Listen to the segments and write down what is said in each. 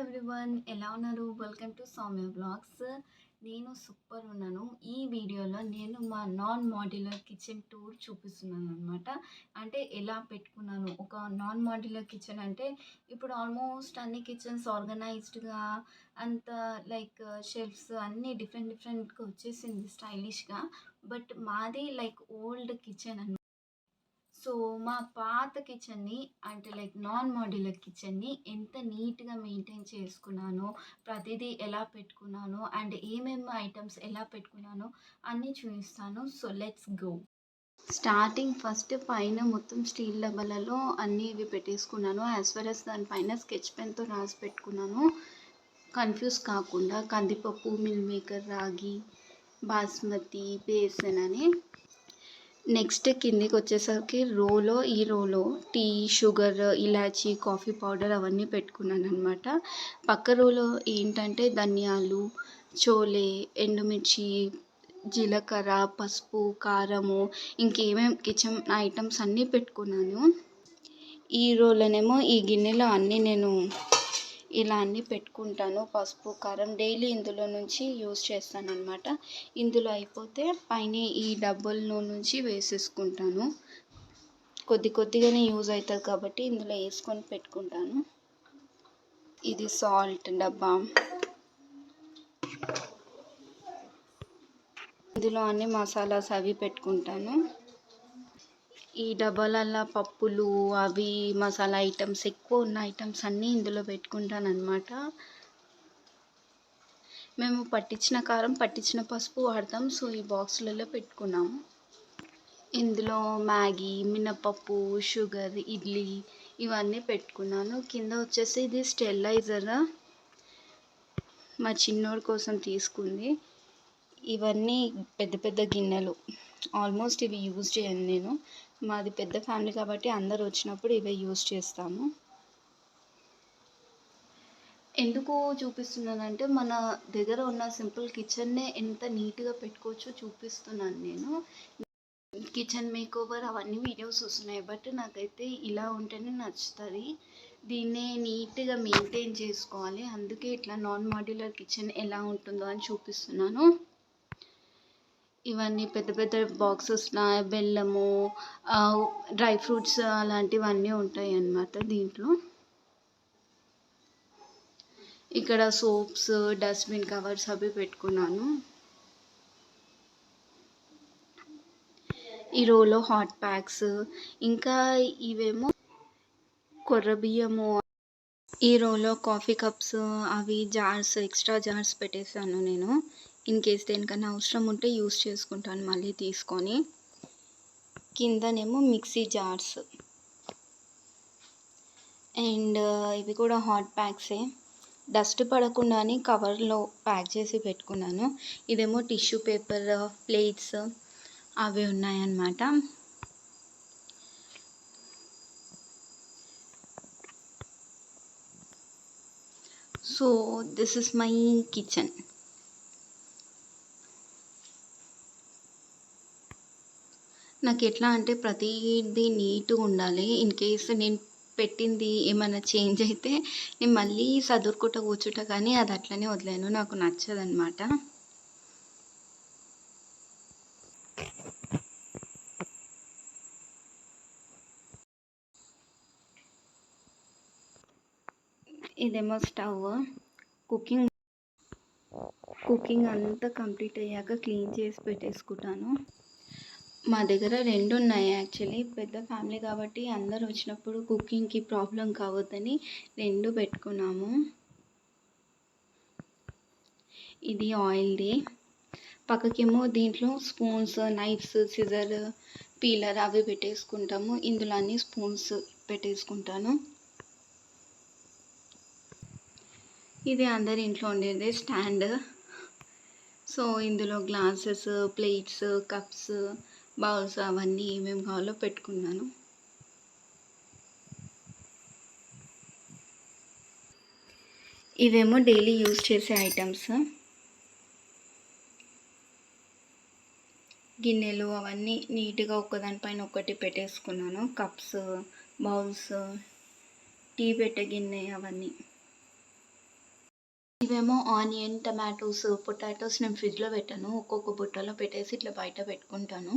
Everyone ఎలా ఉన్నారు? Welcome to Soumya blogs నేను సూపర్ ఉన్నాను. ఈ వీడియోలో నేను మా నాన్ మాడ్యులర్ కిచెన్ టూర్ చూపిస్తున్నాను అనమాట అంటే ఎలా పెట్టుకున్నాను? ఒక నాన్ మాడ్యులర్ కిచెన్ అంటే ఇప్పుడు ఆల్మోస్ట్ అన్ని కిచెన్స్ ఆర్గనైజ్డ్గా అంత లైక్ షెల్ఫ్స్ అన్నీ డిఫరెంట్ డిఫరెంట్గా వచ్చేసింది స్టైలిష్గా బట్ మాది లైక్ ఓల్డ్ కిచెన్ అనమాట సో మా పాత కిచెన్ని అంటే లైక్ నాన్ మాడ్యులర్ కిచెన్ని ఎంత నీట్గా మెయింటైన్ చేసుకున్నానో ప్రతిదీ ఎలా పెట్టుకున్నానో అండ్ ఏమేమి ఐటమ్స్ ఎలా పెట్టుకున్నానో అన్నీ చూపిస్తాను. So let's go. Starting first పైన మొత్తం స్టీల్ డబ్బాలలో అన్నీ ఇవి పెట్టేసుకున్నాను. యాజ్ వెల్ అస్ దానిపైన స్కెచ్ పెన్తో రాసి పెట్టుకున్నాను. కన్ఫ్యూజ్ కాకుండా కందిపప్పు మిల్ మేకర్ రాగి బాస్మతి బేసన్ అని నెక్స్ట్ కిందికి వచ్చేసరికి రోలో ఈ రోలో టీ షుగర్ ఇలాచీ కాఫీ పౌడర్ అవన్నీ పెట్టుకున్నాను అనమాట పక్క రోలో ఏంటంటే ధనియాలు చోలే ఎండుమిర్చి జీలకర్ర పసుపు కారము ఇంకేమేమి కిచెన్ ఐటమ్స్ అన్నీ పెట్టుకున్నాను. ఈ రోలనేమో ఈ గిన్నెలో అన్నీ నేను ఇలా అన్నీ పెట్టుకుంటాను. పసుపు కారం డైలీ ఇందులో నుంచి యూస్ చేస్తాను అనమాట ఇందులో అయిపోతే పైన ఈ డబ్బుల్లో నుంచి వేసేసుకుంటాను. కొద్ది కొద్దిగానే యూజ్ అవుతుంది కాబట్టి ఇందులో వేసుకొని పెట్టుకుంటాను. ఇది సాల్ట్ డబ్బా. ఇందులో అన్ని మసాలాస్ అవి పెట్టుకుంటాను. ఈ డబ్బాలల్లో పప్పులు అవి మసాలా ఐటమ్స్ ఎక్కువ ఉన్న ఐటమ్స్ అన్నీ ఇందులో పెట్టుకుంటాను అనమాట మేము పట్టించిన కారం పట్టించిన పసుపు వాడతాం. సో ఈ బాక్సులలో పెట్టుకున్నాము ఇందులో మ్యాగీ మినపప్పు షుగర్ ఇడ్లీ ఇవన్నీ పెట్టుకున్నాను. కింద వచ్చేసి ఇది స్టెరిలైజర్. మా చిన్నోడి కోసం తీసుకుంది. ఇవన్నీ పెద్ద పెద్ద గిన్నెలు. ఆల్మోస్ట్ ఇవి యూజ్ చేయను నేను. మాది పెద్ద ఫ్యామిలీ కాబట్టి అందరు వచ్చినప్పుడు ఇవే యూజ్ చేస్తాము. ఎందుకు చూపిస్తున్నానంటే మన దగ్గర ఉన్న సింపుల్ కిచెన్నే ఎంత నీట్గా పెట్టుకోవచ్చో చూపిస్తున్నాను నేను. కిచెన్ మేక్ ఓవర్ అవన్నీ వీడియోస్ వస్తున్నాయి. బట్ నాకైతే ఇలా ఉంటేనే నచ్చుతుంది. దీన్నే నీట్గా మెయింటైన్ చేసుకోవాలి. అందుకే ఇట్లా నాన్ మాడ్యులర్ కిచెన్ ఎలా ఉంటుందో అని చూపిస్తున్నాను. ఇవన్నీ పెద్ద పెద్ద బాక్సెస్ బెల్లము డ్రై ఫ్రూట్స్ అలాంటివన్నీ ఉంటాయి అన్నమాట దీంట్లో. ఇక్కడ సోప్స్ డస్ట్బిన్ కవర్స్ అవి పెట్టుకున్నాను. ఈ రోలో హాట్ ప్యాక్స్ ఇంకా ఇవేమో కొర్ర బియ్యము. ఈ రోలో కాఫీ కప్స్ అవి జార్స్ ఎక్స్ట్రా జార్స్ పెట్టేశాను నేను. ఇన్ కేస్ దేనికన్నా అవసరం ఉంటే యూస్ చేసుకుంటాను మళ్ళీ తీసుకొని. కిందనేమో మిక్సీ జార్స్. అండ్ ఇవి కూడా హాట్ ప్యాక్సే. డస్ట్ పడకుండానే కవర్లో ప్యాక్ చేసి పెట్టుకున్నాను. ఇదేమో టిష్యూ పేపర్ ప్లేట్స్ అవి ఉన్నాయన్నమాట. So this is my kitchen. నాకు ఎట్లా అంటే ప్రతిదీ నీట్గా ఉండాలి. ఇన్ కేస్ నేను పెట్టింది ఏమైనా చేంజ్ అయితే నేను మళ్ళీ చదువుకుంట కూర్చుట కానీ అది అట్లనే వదిలేను. నాకు నచ్చదనమాట ఇదేమో స్టవ్. కుకింగ్ కుకింగ్ అంతా కంప్లీట్ అయ్యాక క్లీన్ చేసి పెట్టేసుకుంటాను. మా దగ్గర రెండు ఉన్నాయి యాక్చువల్లీ. పెద్ద ఫ్యామిలీ కాబట్టి అందరు వచ్చినప్పుడు కుకింగ్కి ప్రాబ్లం కావద్దని రెండు పెట్టుకున్నాము. ఇది ఆయిల్ది. పక్కకేమో దీంట్లో స్పూన్స్ నైఫ్స్ సిజర్ పీలర్ అవి పెట్టేసుకుంటాము. ఇందులో అన్ని స్పూన్స్ పెట్టేసుకుంటాను. ఇది అందరి ఇంట్లో ఉండేది స్టాండ్. సో ఇందులో గ్లాసెస్ ప్లేట్స్ కప్స్ బౌల్స్ అవన్నీ ఏమేమి కావాలో పెట్టుకున్నాను. ఇవేమో డైలీ యూజ్ చేసే ఐటమ్స్. గిన్నెలు అవన్నీ నీట్గా ఒకదానిపైన ఒకటి పెట్టేసుకున్నాను. కప్స్ బౌల్స్ టీ పెట్టే గిన్నె అవన్నీ. ఇవేమో ఆనియన్ టమాటోస్ పొటాటోస్ నేను ఫ్రిడ్జ్లో పెట్టాను. ఒక్కొక్క బుట్టలో పెట్టేసి ఇట్లా బయట పెట్టుకుంటాను.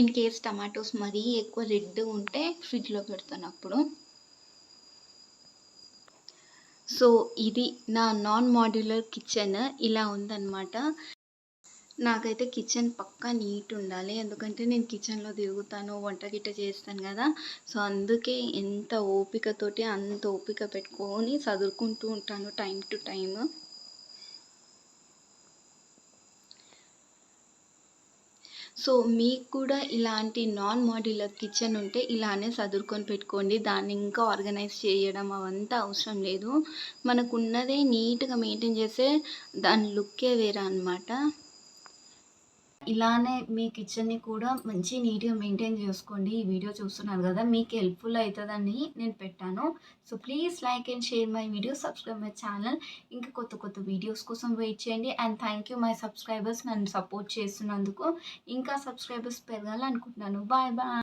ఇన్ కేస్ టమాటోస్ మరీ ఎక్కువ రెడ్ ఉంటే ఫ్రిడ్జ్లో పెడతాను అప్పుడు. సో ఇది నా నాన్ మాడ్యులర్ కిచెన్. ఇలా ఉందన్నమాట. నాకైతే కిచెన్ పక్కా నీట్ ఉండాలి. ఎందుకంటే నేను కిచెన్లో తిరుగుతాను వంట గిట్ట చేస్తాను కదా. సో అందుకే ఎంత ఓపికతోటి అంత ఓపిక పెట్టుకొని చదువుకుంటూ ఉంటాను టైం టు టైం సో మీకు కూడా ఇలాంటి నాన్ మాడ్యులర్ కిచెన్ ఉంటే ఇలానే సదురుకొని పెట్టుకోండి. దాన్ని ఇంకా ఆర్గనైజ్ చేయడం అవంతా అవసరం లేదు. మనకు ఉన్నదే నీట్గా మెయింటైన్ చేస్తే దాని లుక్కే వేరే అనమాట ఇలానే మీ కిచెన్ని కూడా మంచి నీట్గా మెయింటైన్ చేసుకోండి. ఈ వీడియో చూస్తున్నారు కదా మీకు హెల్ప్ఫుల్ అవుతుందని నేను పెట్టాను. So please like and share my video subscribe my channel. ఇంకా కొత్త కొత్త వీడియోస్ కోసం వెయిట్ చేయండి. And thank you my subscribers నన్ను సపోర్ట్ చేస్తున్నందుకు. ఇంకా సబ్స్క్రైబర్స్ పెరగాలనుకుంటున్నాను. Bye bye.